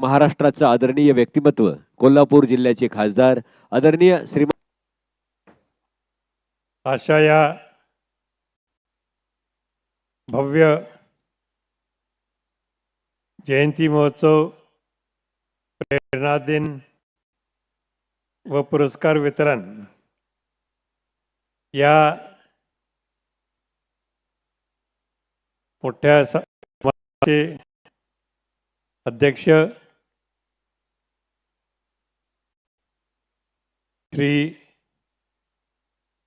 महाराष्ट्राचं आदरणीय व्यक्तिमत्व कोल्हापूर जिल्ह्याचे खासदार आदरणीय श्रीमान अशा या भव्य जयंती महोत्सव प्रेरणा दिन व पुरस्कार वितरण या मोठ्या अध्यक्ष श्री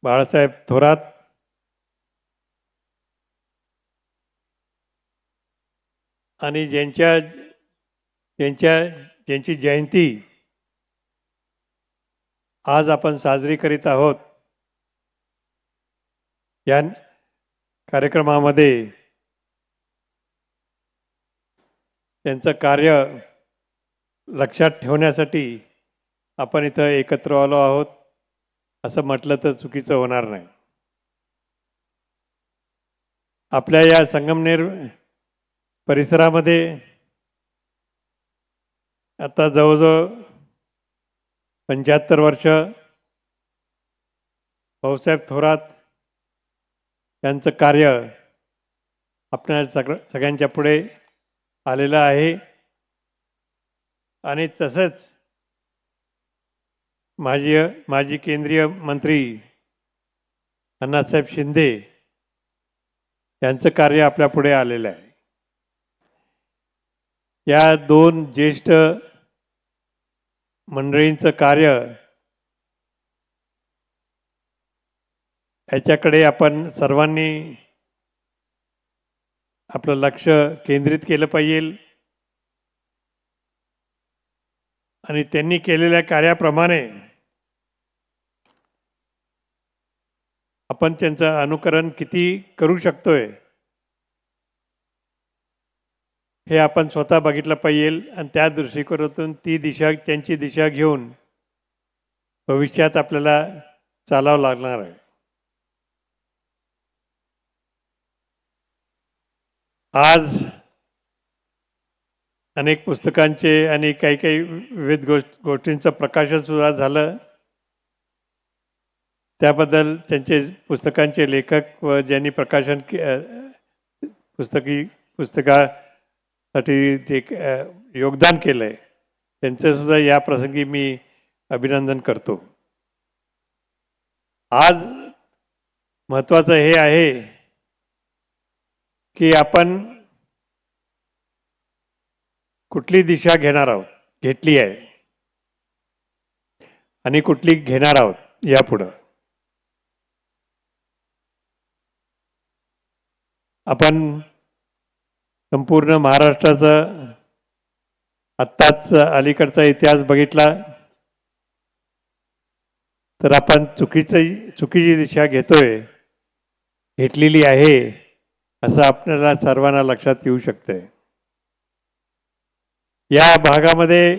बाळासाहेब थोरात आणि ज्यांच्या ज्यांच्या ज्यांची जयंती आज आपण साजरी करीत आहोत या कार्यक्रमामध्ये त्यांचं कार्य लक्षात ठेवण्यासाठी आपण इथं एकत्र आलो आहोत असं म्हटलं तर चुकीचं होणार नाही. आपल्या या संगमनेर परिसरामध्ये आता जवळजवळ पंच्याहत्तर वर्ष भाऊसाहेब थोरात यांचं कार्य आपल्या सग सगळ्यांच्या पुढे आलेलं आहे. आणि तसंच माजी माजी केंद्रीय मंत्री अण्णासाहेब शिंदे यांचं कार्य आपल्या पुढे आलेलं आहे. या दोन ज्येष्ठ मंडळींचं कार्य याच्याकडे आपण सर्वांनी आपलं लक्ष केंद्रित केलं पाहिजे. आणि त्यांनी केलेल्या कार्याप्रमाणे आपण त्यांचं अनुकरण किती करू शकतोय हे आपण स्वतः बघितलं पाहिजे. आणि त्या दृष्टिकोनातून ती दिशा त्यांची दिशा घेऊन भविष्यात आपल्याला चालावं लागणार आहे. आज अनेक पुस्तकांचे आणि काही काही विविध गोष्ट गोष्टींचं प्रकाशन सुद्धा झालं. त्याबद्दल त्यांचे पुस्तकांचे लेखक व ज्यांनी प्रकाशन के पुस्तकी पुस्तकासाठी ते योगदान केलं आहे त्यांचं सुद्धा या प्रसंगी मी अभिनंदन करतो. आज महत्त्वाचं हे आहे की आपण कुठली दिशा घेणार आहोत? घेतली आहे. आणि कुठली घेणार आहोत? यापुढं आपण संपूर्ण महाराष्ट्राचा आत्ताच अलीकडचा इतिहास बघितला तर आपण चुकीची चुकीची दिशा घेतोय घेतलेली आहे असं आपल्याला सर्वांना लक्षात येऊ शकते या भागामध्ये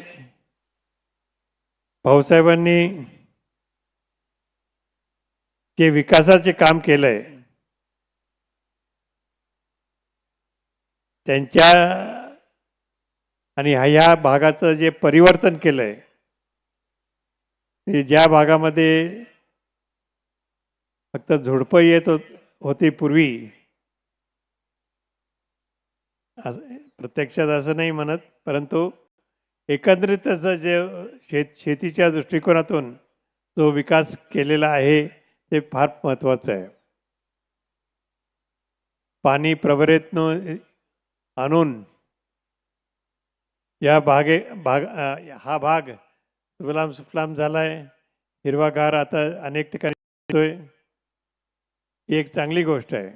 भाऊसाहेबांनी जे विकासाचे काम केलंय त्यांच्या आणि ह्या भागाचं जे परिवर्तन केलंय ते ज्या भागामध्ये फक्त झुडपं येत होती पूर्वी असं प्रत्यक्षात असं नाही म्हणत परंतु एकंदरीत जे शेत शेतीच्या दृष्टिकोनातून जो विकास केलेला आहे ते फार महत्त्वाचं आहे. पाणी प्रवरेतनं आणून या भागे भाग हा भाग सुफलाम सुफलाम झाला आहे हिरवागार आता अनेक ठिकाणी येतोय ही एक चांगली गोष्ट आहे.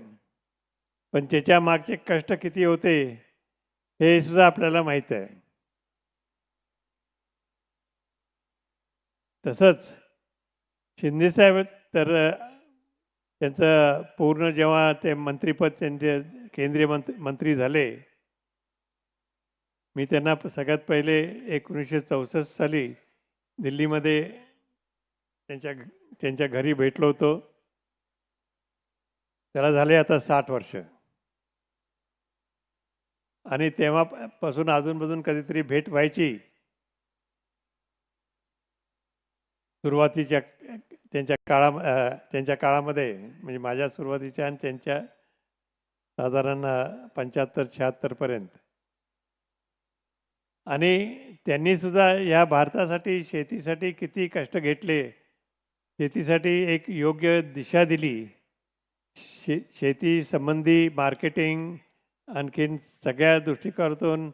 पण त्याच्या मागचे कष्ट किती होते हे सुद्धा आपल्याला माहीत आहे. तसंच शिंदेसाहेब तर त्यांचं पूर्ण जेव्हा ते मंत्रीपद त्यांचे केंद्रीय मंत्री मंत्री झाले मी त्यांना सगळ्यात पहिले एकोणीसशे चौसष्ट साली दिल्लीमध्ये त्यांच्या त्यांच्या घरी भेटलो होतो. त्याला झाले आता साठ वर्ष. आणि तेव्हापासून अजूनमधून कधीतरी भेट व्हायची. सुरुवातीच्या त्यांच्या काळा त्यांच्या काळामध्ये म्हणजे माझ्या सुरुवातीच्या आणि त्यांच्या साधारण पंच्याहत्तर शहात्तरपर्यंत आणि त्यांनी सुद्धा या भारतासाठी शेतीसाठी किती कष्ट घेतले. शेतीसाठी एक योग्य दिशा दिली. शे शेती संबंधी मार्केटिंग आणखीन सगळ्या दृष्टिकोनातून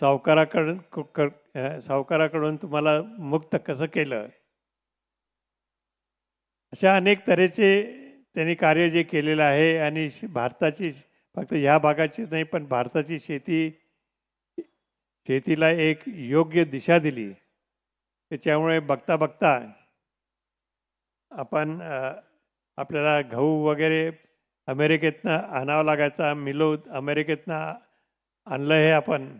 सावकाराकडून सावकाराकडून तुम्हाला मुक्त कसं केलं? अशा अनेक तऱ्हेचे त्यांनी कार्य जे केलेलं आहे आणि श- भारताची फक्त ह्या भागाचीच नाही पण भारताची शेती शेतीला एक योग्य दिशा दिली. त्याच्यामुळे बघता बघता आपण आपल्याला गहू वगैरे अमेरिकेतनं आणावं लागायचा मिलो अमेरिकेतनं आणलं हे आपण.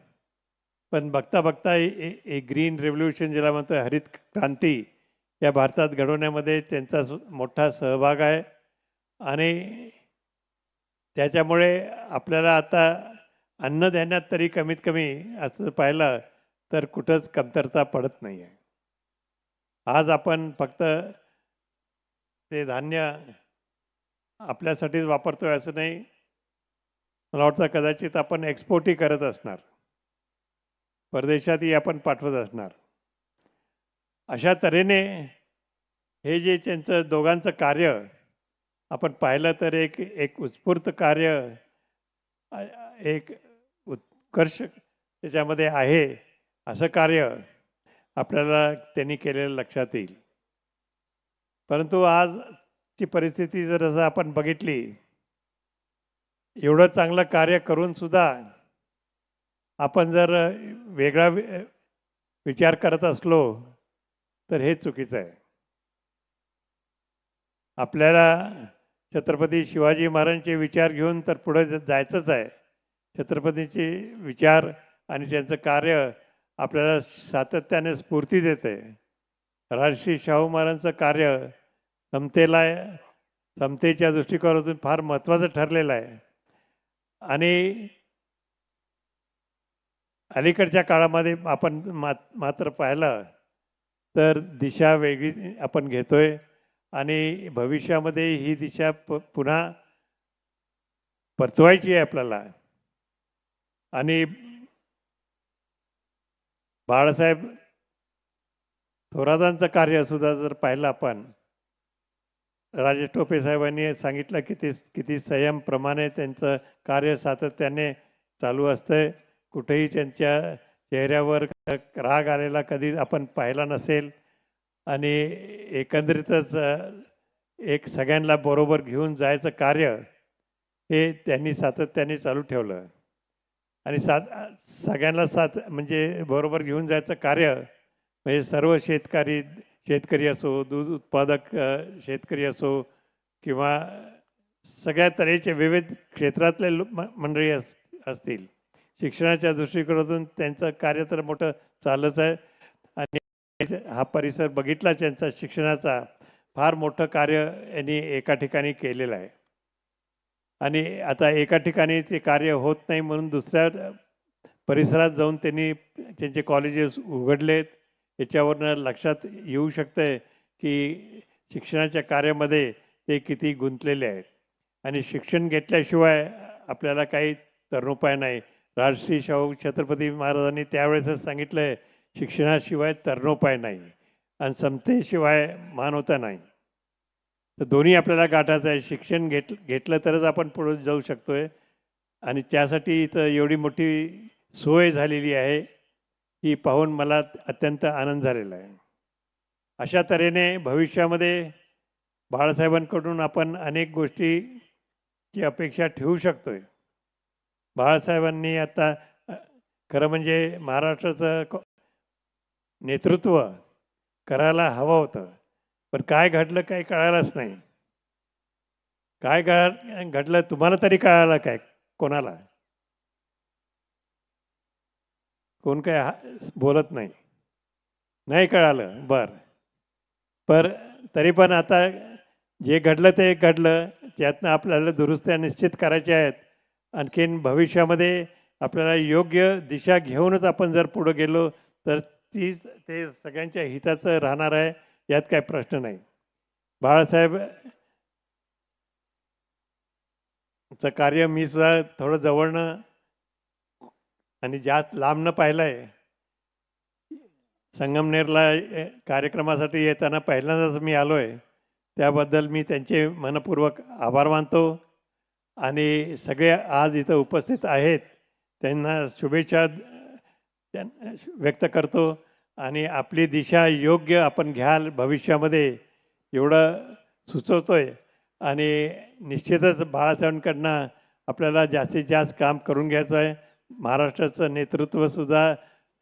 पण बघता बघता ए ग्रीन रेव्होल्युशन ज्याला म्हणतो हरित क्रांती या भारतात घडवण्यामध्ये त्यांचा सु- मोठा सहभाग आहे. आणि त्याच्यामुळे आपल्याला आता अन्नधान्यात तरी कमीत कमी असं पाहिलं तर कुठंच कमतरता पडत नाही आहे आज आपण फक्त ते धान्य आपल्यासाठीच वापरतोय असं नाही. मला वाटतं कदाचित आपण एक्सपोर्टही करत असणार. परदेशातही आपण पाठवत असणार. अशा तऱ्हेने हे जे त्यांचं दोघांचं कार्य आपण पाहिलं तर एक एक उत्स्फूर्त कार्य एक उत्कर्ष त्याच्यामध्ये आहे असं कार्य आपल्याला त्यांनी केलेलं लक्षात येईल. परंतु आज ची परिस्थिती जर असं आपण बघितली एवढं चांगलं कार्य करून सुद्धा आपण जर वेगळा विचार करत असलो तर हे चुकीचं आहे. आपल्याला छत्रपती शिवाजी महाराजांचे विचार घेऊन तर पुढे जायचंच आहे. छत्रपतीचे विचार आणि त्यांचं कार्य आपल्याला सातत्याने स्फूर्ती देते. राजश्री शाहू महाराजांचं कार्य समतेला समतेच्या दृष्टिकोनातून फार महत्त्वाचं ठरलेलं आहे. आणि अलीकडच्या काळामध्ये आपण मात मात्र पाहिलं तर दिशा वेगळी आपण घेतोय आणि भविष्यामध्ये ही दिशा प पुन्हा परतवायची आहे आपल्याला. आणि बाळासाहेब थोरातांचं कार्य सुद्धा जर पाहिलं आपण राजेश टोपे साहेबांनी सांगितलं किती किती संयमप्रमाणे त्यांचं कार्य सातत्याने चालू असतंय. कुठेही त्यांच्या चेहऱ्यावर राग आलेला कधी आपण पाहिला नसेल. आणि एकंदरीतच एक सगळ्यांना बरोबर घेऊन जायचं कार्य हे त्यांनी सातत्याने चालू ठेवलं. आणि सात सगळ्यांना साथ म्हणजे बरोबर घेऊन जायचं कार्य म्हणजे सर्व शेतकरी शेतकरी असो दूध उत्पादक शेतकरी असो किंवा सगळ्या तऱ्हेचे विविध क्षेत्रातले म- मंडळी अस असतील. शिक्षणाच्या दृष्टिकोनातून त्यांचं कार्य तर मोठं चालच आहे. आणि हा परिसर बघितला त्यांचा शिक्षणाचा फार मोठं कार्य यांनी एका ठिकाणी केलेलं आहे. आणि आता एका ठिकाणी ते कार्य होत नाही म्हणून दुसऱ्या परिसरात जाऊन त्यांनी त्यांचे कॉलेजेस उघडलेत. याच्यावरनं लक्षात येऊ शकतं की शिक्षणाच्या कार्यामध्ये ते किती गुंतलेले आहेत. आणि शिक्षण घेतल्याशिवाय आपल्याला काही तरणोपाय नाही. राजश्री शाहू छत्रपती महाराजांनी त्यावेळेसच सांगितलं आहे शिक्षणाशिवाय तरुणोपाय नाही आणि समतेशिवाय मानवता नाही. तर दोन्ही आपल्याला गाठायचं आहे. शिक्षण घेत घेतलं तरच आपण पुढे जाऊ शकतो आहे आणि त्यासाठी इथं एवढी मोठी सोय झालेली आहे. ही पाहून मला अत्यंत आनंद झालेला आहे. अशा तऱ्हेने भविष्यामध्ये बाळासाहेबांकडून आपण अनेक गोष्टीची अपेक्षा ठेवू शकतो आहे बाळासाहेबांनी आता खरं म्हणजे महाराष्ट्राचं नेतृत्व करायला हवं होतं. पण काय घडलं काही कळायलाच नाही. काय घडलं तुम्हाला तरी कळालं काय कोणाला? कोण काय हा- बोलत नाही. नाही कळालं. बर. पर तरी पण आता जे घडलं ते घडलं. त्यातनं आपल्याला दुरुस्त्या निश्चित करायच्या आहेत. आणखीन भविष्यामध्ये आपल्याला योग्य दिशा घेऊनच आपण जर पुढं गेलो तर ती ते सगळ्यांच्या हिताचं राहणार आहे यात काय प्रश्न नाही. बाळासाहेब चं कार्य मी सुद्धा थोडं जवळनं आणि जास्त लांबनं पाहिलं आहे संगमनेरला कार्यक्रमासाठी येताना पहिल्यांदाच मी आलो आहे त्याबद्दल मी त्यांचे मनपूर्वक आभार मानतो आणि सगळे आज इथं उपस्थित आहेत. त्यांना शुभेच्छा व्यक्त करतो आणि आपली दिशा योग्य आपण घ्याल भविष्यामध्ये एवढं सुचवतो आहे आणि निश्चितच बाळासाहेबांकडनं आपल्याला जास्तीत जास्त काम करून घ्यायचं आहे. महाराष्ट्राचं नेतृत्वसुद्धा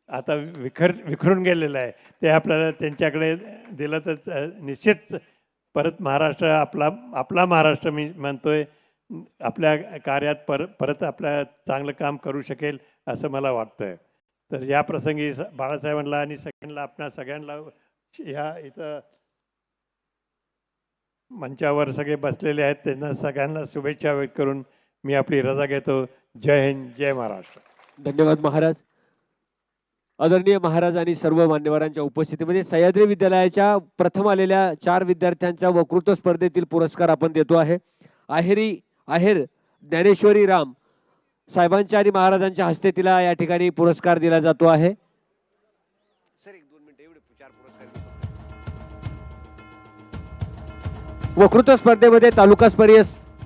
आता विखर विखरून गेलेलं आहे. ते आपल्याला त्यांच्याकडे दिलं तर निश्चित परत महाराष्ट्र आपला आपला महाराष्ट्र मी म्हणतोय आपल्या कार्यात पर परत आपल्या चांगलं काम करू शकेल असं मला वाटतं तर या प्रसंगी स- बाळासाहेबांना आणि सगळ्यांना आपल्या सगळ्यांना ह्या इथं मंचावर सगळे बसलेले आहेत. त्यांना सगळ्यांना शुभेच्छा व्यक्त करून मी आपली रजा घेतो. जय हिंद जय महाराष्ट्र. धन्यवाद महाराज. आदरणीय महाराज आणि सर्व मान्यवरांच्या उपस्थितीमध्ये सह्याद्री विद्यालयाच्या प्रथम आलेल्या चार विद्यार्थ्यांच्या वक्तृत्व स्पर्धेतील पुरस्कार आपण देतो आहे. आहेरी आहेर ज्ञानेश्वरी राम साहेबांच्या आणि महाराजांच्या हस्ते तिला या ठिकाणी पुरस्कार दिला जातो आहे. सर दोन वक्तृत्व स्पर्धेमध्ये तालुकास्तरीय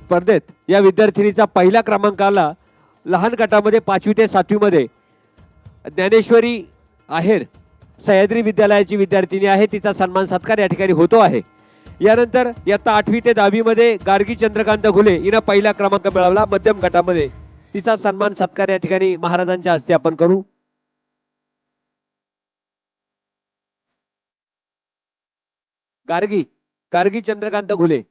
स्पर्धेत या विद्यार्थिनीचा पहिला क्रमांक आला लहान गटामध्ये पाचवी ते सातवीमध्ये. ज्ञानेश्वरी आहेर सह्याद्री विद्यालयाची विद्यार्थिनी आहे. तिचा सन्मान सत्कार या ठिकाणी होतो आहे. यानंतर इयत्ता आठवी ते दहावीमध्ये गार्गी चंद्रकांत घुले हिनं पहिला क्रमांक मिळवला. मध्यम गटामध्ये तिचा सन्मान सत्कार या ठिकाणी महाराजांच्या हस्ते आपण करू. गार्गी गार्गी चंद्रकांत घुले.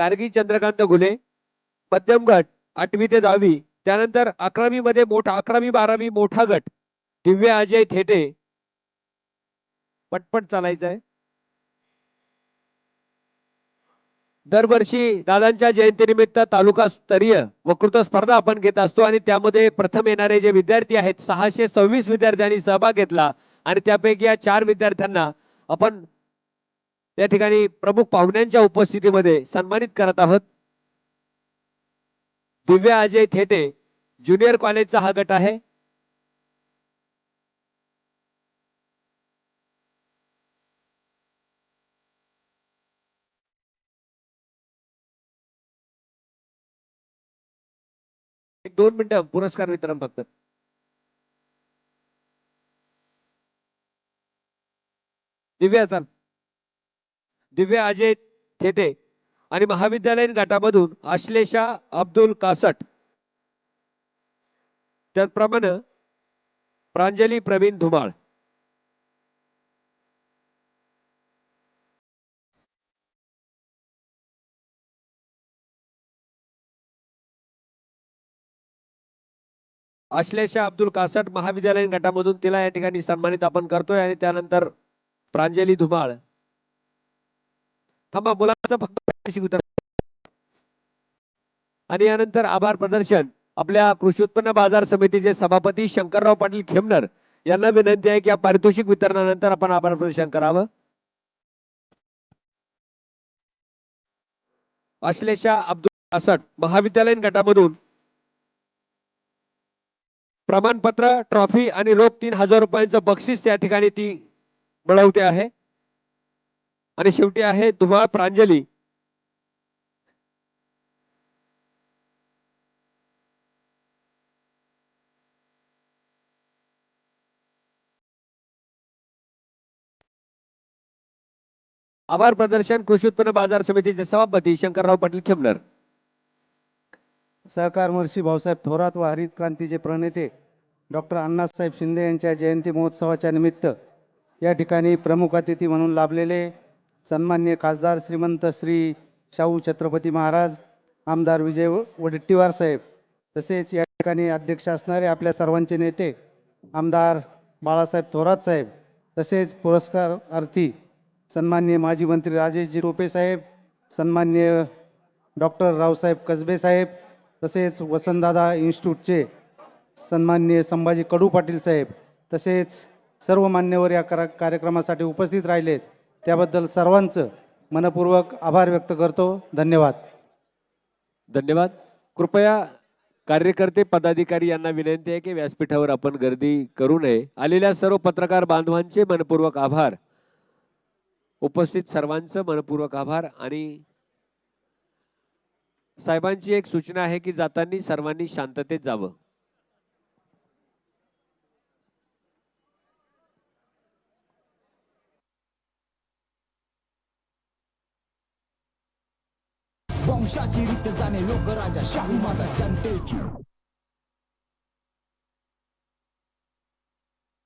गार्गी चंद्रकांत घुले मध्यम गट आठवी ते दहावी त्यानंतर अकरावी मध्ये मोठा अकरावी बारावी मोठा गट दिव्य अजय थेटे. पटपट चालायचं आहे दरवर्षी दादांच्या जयंतीनिमित्त तालुका स्तरीय वक्तृत्व स्पर्धा आपण घेत असतो आणि त्यामध्ये प्रथम येणारे जे विद्यार्थी आहेत सहाशे सव्वीस विद्यार्थ्यांनी सहभाग घेतला आणि त्यापैकी या चार विद्यार्थ्यांना आपण त्या ठिकाणी प्रमुख पाहुण्यांच्या उपस्थितीमध्ये सन्मानित करत आहोत. दिव्या अजय थेटे ज्युनियर कॉलेजचा हा गट आहे. एक दोन मिनिटं पुरस्कार वितरण फक्त. दिव्या चाल. दिव्या अजय थेटे आणि महाविद्यालयीन गटामधून आश्लेषा अब्दुल कासट. त्याचप्रमाणे प्रांजली प्रवीण धुमाळ. आश्लेषा अब्दुल कासट महाविद्यालयीन गटामधून तिला या ठिकाणी सन्मानित आपण करतोय आणि त्यानंतर प्रांजली धुमाळ. थांबा मुलांचा फक्त आणि यानंतर आभार प्रदर्शन. आपल्या कृषी उत्पन्न बाजार समितीचे सभापती शंकरराव पाटील खेमनर यांना विनंती आहे की या पारितोषिक वितरणानंतर आपण आभार प्रदर्शन करावं. अश्लेषा अब्दुल कासट महाविद्यालयीन गटामधून प्रमाणपत्र ट्रॉफी आणि रोख तीन हजार रुपयांचं बक्षीस त्या ठिकाणी ती मिळवते आहे. आणि शेवटी आहे तुम्हा प्रांजली. आभार प्रदर्शन कृषी उत्पन्न बाजार समितीचे सभापती शंकरराव पाटील खेमनर. सहकार महर्षी भाऊसाहेब थोरात व हरित क्रांतीचे प्रणेते डॉक्टर अण्णासाहेब शिंदे यांच्या जयंती महोत्सवाच्या निमित्त या ठिकाणी प्रमुख अतिथी म्हणून लाभलेले सन्मान्य खासदार श्रीमंत श्री शाहू छत्रपती महाराज आमदार विजय व- वडेट्टीवार साहेब तसेच या ठिकाणी अध्यक्ष असणारे आपल्या सर्वांचे नेते आमदार बाळासाहेब थोरात साहेब तसेच पुरस्कार आरती सन्मान्य माजी मंत्री राजेशजी टोपे साहेब सन्माननीय डॉक्टर रावसाहेब कसबे साहेब तसेच वसंतदादा इन्स्टिट्यूटचे सन्माननीय संभाजी कडू पाटील साहेब तसेच सर्व मान्यवर या करा कार्यक्रमासाठी उपस्थित राहिलेत. त्याबद्दल सर्वांचं मनपूर्वक आभार व्यक्त करतो. धन्यवाद. धन्यवाद. कृपया कार्यकर्ते पदाधिकारी यांना विनंती आहे की व्यासपीठावर आपण गर्दी करू नये. आलेल्या सर्व पत्रकार बांधवांचे मनपूर्वक आभार. उपस्थित सर्वांचं मनपूर्वक आभार आणि साहेबांची एक सूचना आहे की जाताना सर्वांनी शांततेत जावं. वंशाची रीत जाणे लोक राजा शाहू माझा जनतेची.